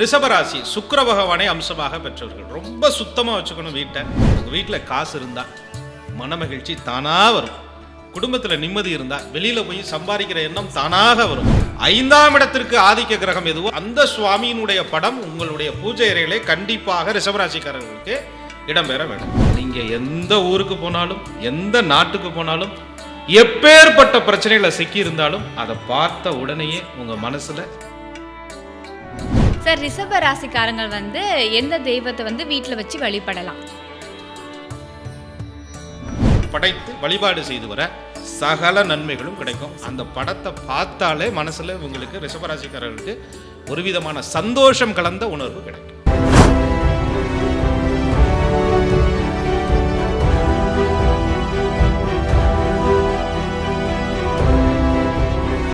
ரிஷபராசி சுக்கர பகவானை அம்சமாக பெற்றவர்கள் ரொம்ப சுத்தமாக வச்சுக்கணும் வீட்டை. உங்கள் வீட்டில் காசு இருந்தால் மனமகிழ்ச்சி தானாக வரும். குடும்பத்தில் நிம்மதி இருந்தால் வெளியில் போய் சம்பாதிக்கிற எண்ணம் தானாக வரும். ஐந்தாம் இடத்திற்கு ஆதிக்க கிரகம் எதுவோ அந்த சுவாமியினுடைய படம் உங்களுடைய பூஜை அறைகளை கண்டிப்பாக ரிஷபராசிக்காரர்களுக்கு இடம்பெற வேண்டும். நீங்கள் எந்த ஊருக்கு போனாலும் எந்த நாட்டுக்கு போனாலும் எப்பேற்பட்ட பிரச்சனைகளை சிக்கி இருந்தாலும் அதை பார்த்த உடனேயே உங்கள் மனசில் சார் ரிஷப ராசிக்காரங்கள் வந்து எந்த தெய்வத்தை வந்து வீட்டில் வச்சு வழிபடலாம்? படைத்து வழிபாடு செய்து வர சகல நன்மைகளும் கிடைக்கும். அந்த படத்தை பார்த்தாலே மனசில் உங்களுக்கு ரிஷபராசிக்காரர்களுக்கு ஒரு விதமான சந்தோஷம் கலந்த உணர்வு கிடைக்கும்.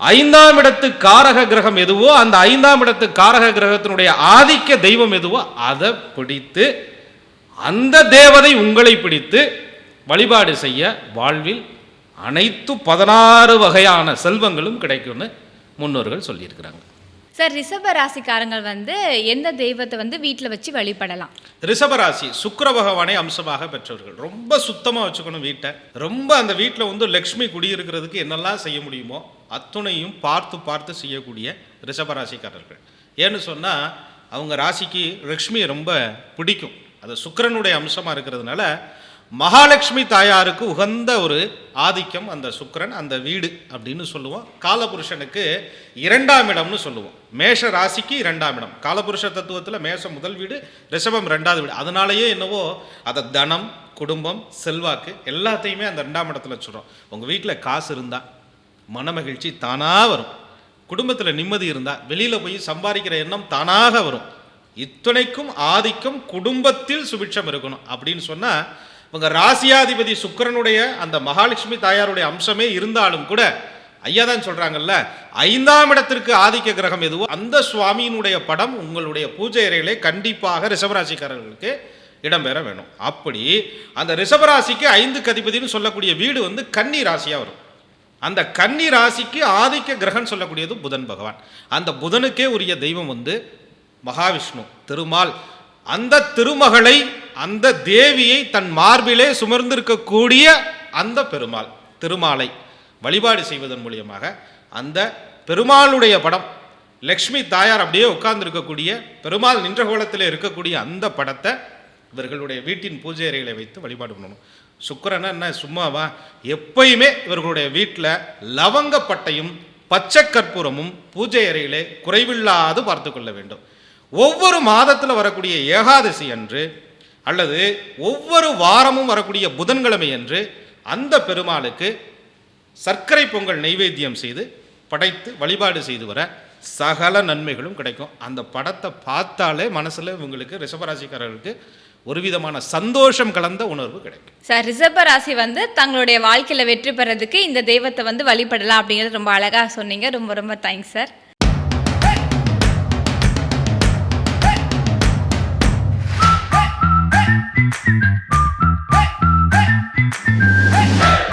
ஐந்தாம் இடத்து காரக கிரகம் எதுவோ அந்த ஐந்தாம் இடத்து காரக கிரகத்தினுடைய ஆதிக்க தெய்வம் எதுவோ அதை பிடித்து அந்த தேவதை உங்களை பிடித்து வழிபாடு செய்ய வாழ்வில் அனைத்து பதினாறு வகையான செல்வங்களும் கிடைக்கும்னு முன்னோர்கள் சொல்லியிருக்கிறாங்க. சார் ரிஷப ராசிக்காரங்கள் வந்து எந்த தெய்வத்தை வந்து வீட்டில் வச்சு வழிபடலாம்? ரிஷபராசி சுக்கர பகவானை அம்சமாக பெற்றவர்கள் ரொம்ப சுத்தமாக வச்சுக்கணும் வீட்டை. ரொம்ப அந்த வீட்டில் வந்து லக்ஷ்மி குடியிருக்கிறதுக்கு என்னெல்லாம் செய்ய முடியுமோ அத்துணையும் பார்த்து பார்த்து செய்யக்கூடிய ரிஷபராசிக்காரர்கள். ஏன்னு சொன்னால் அவங்க ராசிக்கு லக்ஷ்மி ரொம்ப பிடிக்கும். அது சுக்கரனுடைய அம்சமாக இருக்கிறதுனால மகாலட்சுமி தாயாருக்கு உகந்த ஒரு ஆதிக்கம் அந்த சுக்கிரன் அந்த வீடு அப்படின்னு சொல்லுவோம். காலபுருஷனுக்கு இரண்டாம் இடம்னு சொல்லுவோம். மேஷ ராசிக்கு இரண்டாம் இடம். காலபுருஷ தத்துவத்தில் மேஷம் முதல் வீடு ரிஷபம் ரெண்டாவது வீடு. அதனாலேயே என்னவோ அதை தனம் குடும்பம் செல்வாக்கு எல்லாத்தையுமே அந்த ரெண்டாம் இடத்துல சொல்கிறோம் உங்கள் வீட்டில் காசு இருந்தால் மனமகிழ்ச்சி தானாக வரும். குடும்பத்தில் நிம்மதி இருந்தால் வெளியில் போய் சம்பாதிக்கிற எண்ணம் தானாக வரும். இத்தனைக்கும் ஆதிக்கம் குடும்பத்தில் சுபிட்சம் இருக்கணும் அப்படின்னு சொன்னால் இவங்க ராசியாதிபதி சுக்கிரனுடைய அந்த மகாலட்சுமி தாயாருடைய அம்சமே இருந்தாலும் கூட ஐயா தான் சொல்கிறாங்கல்ல ஐந்தாம் இடத்திற்கு ஆதிக்க கிரகம் எதுவோ அந்த சுவாமியினுடைய படம் உங்களுடைய பூஜை அறையிலே கண்டிப்பாக ரிஷபராசிக்காரர்களுக்கு இடம்பெற வேணும். அப்படி அந்த ரிஷபராசிக்கு ஐந்து கதிபதினு சொல்லக்கூடிய வீடு வந்து கன்னி ராசியாக வரும். அந்த கன்னி ராசிக்கு ஆதிக்க கிரகன் சொல்லக்கூடியது புதன் பகவான். அந்த புதனுக்கே உரிய தெய்வம் வந்து மகாவிஷ்ணு. திருமால் அந்த திருமகளை அந்த தேவியை தன் மார்பிலே சுமர்ந்திருக்கக்கூடிய அந்த பெருமாள் திருமாலை வழிபாடு செய்வதன் மூலியமாக அந்த பெருமாளுடைய படம் லக்ஷ்மி தாயார் அப்படியே உட்கார்ந்திருக்கக்கூடிய பெருமாள் நின்ற கோலத்தில் இருக்கக்கூடிய அந்த படத்தை இவர்களுடைய வீட்டின் பூஜை அறைகளை வைத்து வழிபாடு பண்ணணும். சுக்கிரனா என்ன சும்மாவா? எப்பயுமே இவர்களுடைய வீட்டில் லவங்கப்பட்டையும் பச்சை கற்பூரமும் பூஜை அறையிலே குறைவில்லாது பார்த்து கொள்ள வேண்டும். ஒவ்வொரு மாதத்தில் வரக்கூடிய ஏகாதசி அன்று அல்லது ஒவ்வொரு வாரமும் வரக்கூடிய புதன்கிழமை அன்று அந்த பெருமாளுக்கு சர்க்கரை பொங்கல் நைவேத்தியம் செய்து படைத்து வழிபாடு செய்து வர சகல நன்மைகளும் கிடைக்கும். அந்த படத்தை பார்த்தாலே மனசில் இவங்களுக்கு ரிஷபராசிக்காரர்களுக்கு ஒரு விதமான சந்தோஷம் கலந்த உணர்வு கிடைக்கும். சார் ரிஷப ராசி வந்து தங்களுடைய வாழ்க்கையில் வெற்றி பெறதுக்கு இந்த தெய்வத்தை வந்து வழிபடலாம் அப்படிங்கிறது ரொம்ப அழகாக சொன்னீங்க. ரொம்ப ரொம்ப தேங்க்ஸ் சார்.